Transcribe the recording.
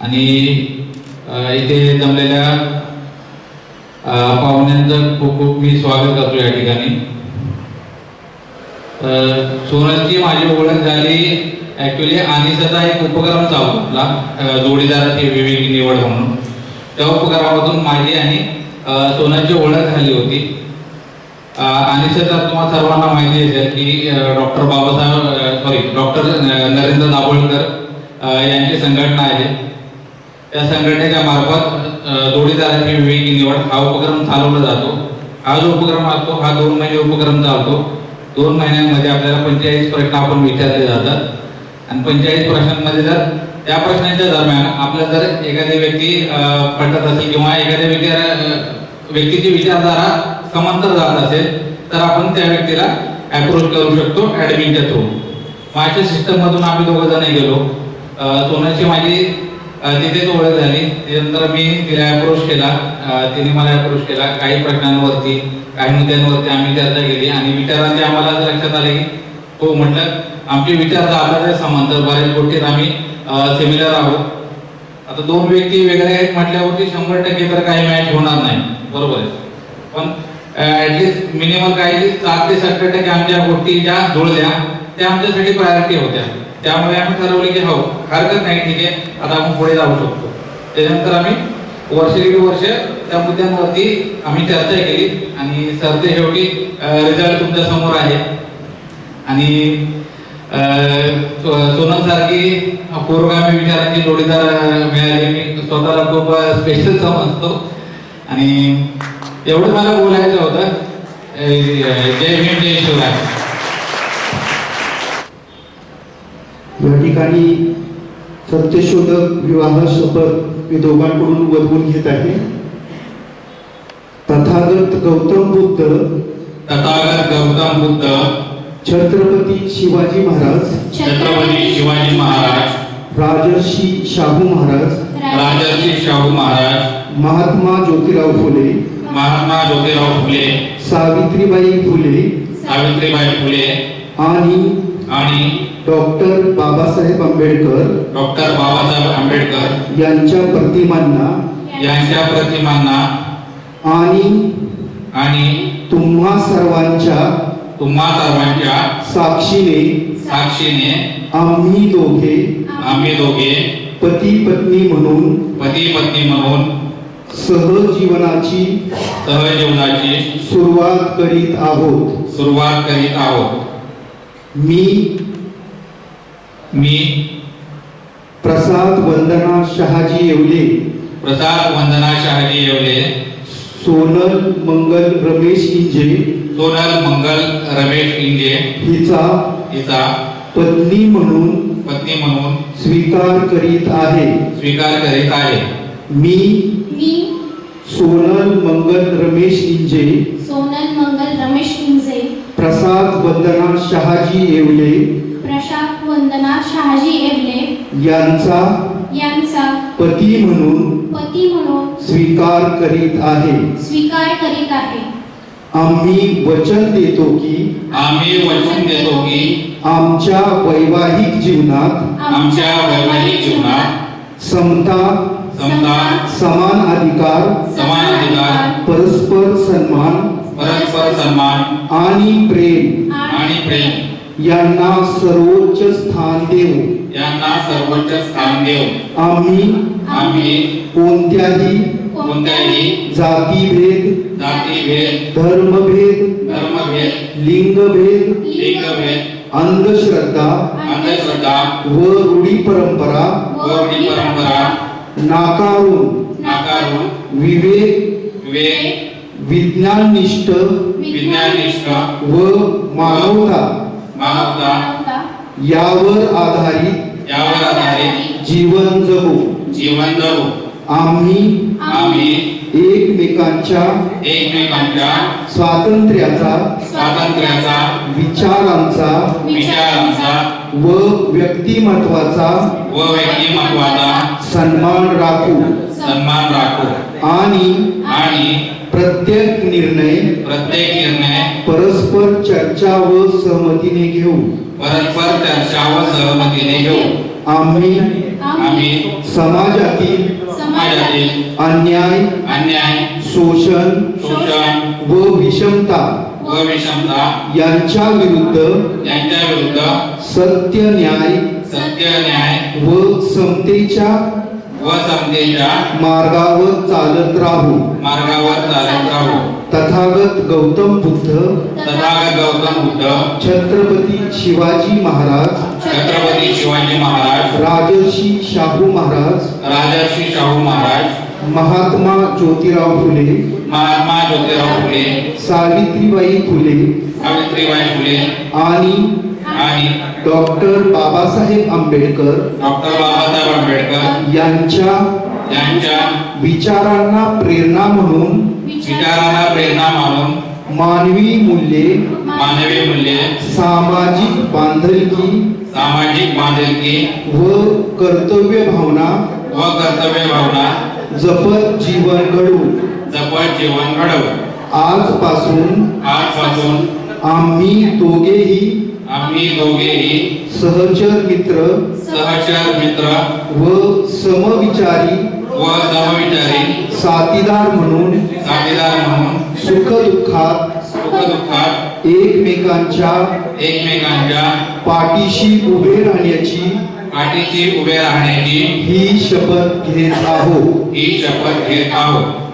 आणि इथे जमलेल्या पाहुण्यांचं खूप खूप मी स्वागत करतो या ठिकाणी. सोनलची माझी ओळख झाली ॲक्च्युली आनिसाचा एक उपक्रम चालू आपला जोडीदाराची विवेकी निवड म्हणून. त्या उपक्रमातून माझी आणि सोनलची ओळख झाली होती. आनिसाचा अनिसाचा तुम्हा सर्वांना माहिती असेल की doctor Babasaheb sorry doctor Narendra Dabholkar यांची संघटना आहे. या संघटनेच्या मार्फत जोडीदारांची जोडीदाराची विवेकी निवड हा उपक्रम चालवला जातो. हा जो उपक्रम असतो हा दोन महिने उपक्रम चालतो. दोन महिन्यांमध्ये आपल्याला पंचेचाळीस प्रश्न आपण विचारले जातात. आणि पंचेचाळीस प्रश्नांमध्ये जर त्या प्रश्नांच्या दरम्यान आपल्या जर एखादी व्यक्ती पटत असेल किंवा एखाद्या व्यक्ती व्यक्तीची विचारधारा समांतर जात असेल तर आपण त्या व्यक्तीला अप्रोच करू शकतो ऍडमिनच्या थ्रू माझ्या सिस्टममधून आम्ही दोघं जण गेलो. सोन्याची माझी तिथेच ओळख झाली. त्यानंतर मी तिला अप्रोच केला. तिने मला अप्रोच केला. काही प्रश्नांवरती काही मुद्द्यांवरती आम्ही चर्चा केली आणि विचारांचे आम्हाला लक्षात आले की हो म्हटलं आमचे विचार तर आपल्या समांतर बऱ्याच गोष्टीत आम्ही सेमिलर आहोत. आता दोन व्यक्ती वेगळे आहेत म्हटल्यावरती शंभर टक्के तर काही मॅच होणार नाही. बरोबर आहे. पण ऍटलिस्ट मिनिमम काही सात ते सत्तर टक्के आमच्या गोष्टी ज्या जुळल्या त्या आमच्यासाठी प्रायोरिटी होत्या. त्यामुळे आम्ही ठरवले की हो हरकत नाही ठीक आहे. आता आपण पुढे जाऊ शकतो. त्याच्यानंतर आम्ही वर्ष दीड वर्ष त्या मुद्द्यांवरती आम्ही चर्चा केली आणि सरते शेवटी रिझल्ट तुमच्यासमोर आहे. आणि सोनल सारखी पूर्वगामी विचारांची जोडीदार मिळाली. मी स्वतःला खूप स्पेशल समजतो. आणि एवढं मला बोलायचं होतं. जय भीम जय शिवराय या ठिकाणी सत्यशोधक विवाह शपथ मी दोघांकडून वधवून घेत आहे. तथागत गौतम बुद्ध तथागत गौतम बुद्ध छत्रपती शिवाजी महाराज छत्रपती शिवाजी महाराज राजर्षी शाहू महाराज राजर्षी शाहू महाराज महात्मा ज्योतिराव फुले महात्मा ज्योतिराव फुले सावित्रीबाई फुले सावित्रीबाई फुले आणि आणि डॉक्टर बाबासाहेब आंबेडकर डॉक्टर बाबासाहेब आंबेडकर यांच्या प्रतिमांना यांच्या प्रतिमांना आणि आणि तुम्हा सर्वांच्या तुम्हा सर्वांच्या साक्षीने साक्षीने आम्ही दोघे आम्ही दोघे पती पत्नी म्हणून पती पत्नी म्हणून सहजीवनाची सहजीवनाची सुरुवात करीत आहोत. सुरुवात करीत आहोत. मी मी प्रसाद वंदना शहाजी येवले. प्रसाद वंदना शहाजी येवले. सोनल मंगल रमेश इंजे. सोनल मंगल रमेश इंगे हिचा हिचा पत्नी म्हणून पत्नी म्हणून स्वीकार करीत आहे. स्वीकार करीत आहे. मी मी सोनल मंगल रमेश इंजे. सोनल मंगल रमेश इंजे. प्रसाद वंदना शहाजी येवले. वंदना शहाजी येवले यांचा यांचा पती म्हणून पती म्हणून स्वीकार करीत आहे. स्वीकार करीत आहे. आम्ही वचन देतो की आम्ही वचन देतो की आमच्या वैवाहिक जीवनात आमच्या वैवाहिक जीवनात समता समता समान अधिकार समान अधिकार परस्पर सन्मान परस्पर सन्मान आणि प्रेम. आणि प्रेम. यांना सर्वोच्च स्थान देऊ. यांना सर्वोच्च स्थान देऊ. आम्ही आम्ही कोणत्याही कोणत्याही जातीभेद जातीभेद धर्मभेद धर्मभेद लिंगभेद लिंगभेद अंधश्रद्धा अंधश्रद्धा व रूढी परंपरा व रूढी परंपरा नाकारून नाकारून विवेक विवेक विज्ञाननिष्ठ विज्ञानिष्ठ व मानवता मानवता यावर आधारित यावर आधारित जीवन जगू. जीवन जगू. आम्ही आम्ही एकमेकांच्या एकमेकांच्या स्वातंत्र्याचा स्वातंत्र्याचा विचारांचा विचारांचा व व्यक्तिमत्वाचा व व्यक्तिमत्वाचा सन्मान राखू. सन्मान राखू. आणि आणि प्रत्येक निर्णय प्रत्येक निर्णय परस्पर चर्चा व सहमतीने घेऊ. परस्पर चर्चा व सहमतीने घेऊ. आम्ही आम्ही समाजातील समाजातील अन्याय अन्याय शोषण शोषण व विषमता व विषमता यांच्या विरुद्ध यांच्या विरुद्ध सत्य न्याय सत्य न्याय व समतेच्या व समतेच्या मार्गावर चालत राहू. मार्गावर चालत राहू. तथागत गौतम बुद्ध तथागत गौतम बुद्ध छत्रपती शिवाजी महाराज छत्रपती शिवाजी महाराज राजर्षी शाहू महाराज राजर्षी शाहू महाराज महात्मा ज्योतिराव फुले महात्मा ज्योतिराव फुले सावित्रीबाई फुले सावित्रीबाई फुले आणि आणि डॉक्टर बाबासाहेब आंबेडकर डॉक्टर बाबासाहेब आंबेडकर यांच्या यांच्या विचारांना प्रेरणा म्हणून विचारांना प्रेरणा मानून मानवी मूल्ये मानवी मूल्ये सामाजिक बांधिलकी सामाजिक बांधिलकी व कर्तव्य भावना व कर्तव्य भावना जपत जीवन घडू जपत जीवन घडवू. आजपासून आजपासून आम्ही दोघेही आम्ही दोघेही सहचर मित्र सहचर मित्र व समविचारी व समविचारी साथीदार म्हणून साथीदार म्हणून सुखदुःखात सुखदुःखात एकमेकांच्या एकमेकांच्या पाठीशी उभे राहण्याची पाठीशी उभे राहण्याची ही शपथ घेत आहोत. ही शपथ घेत आहोत.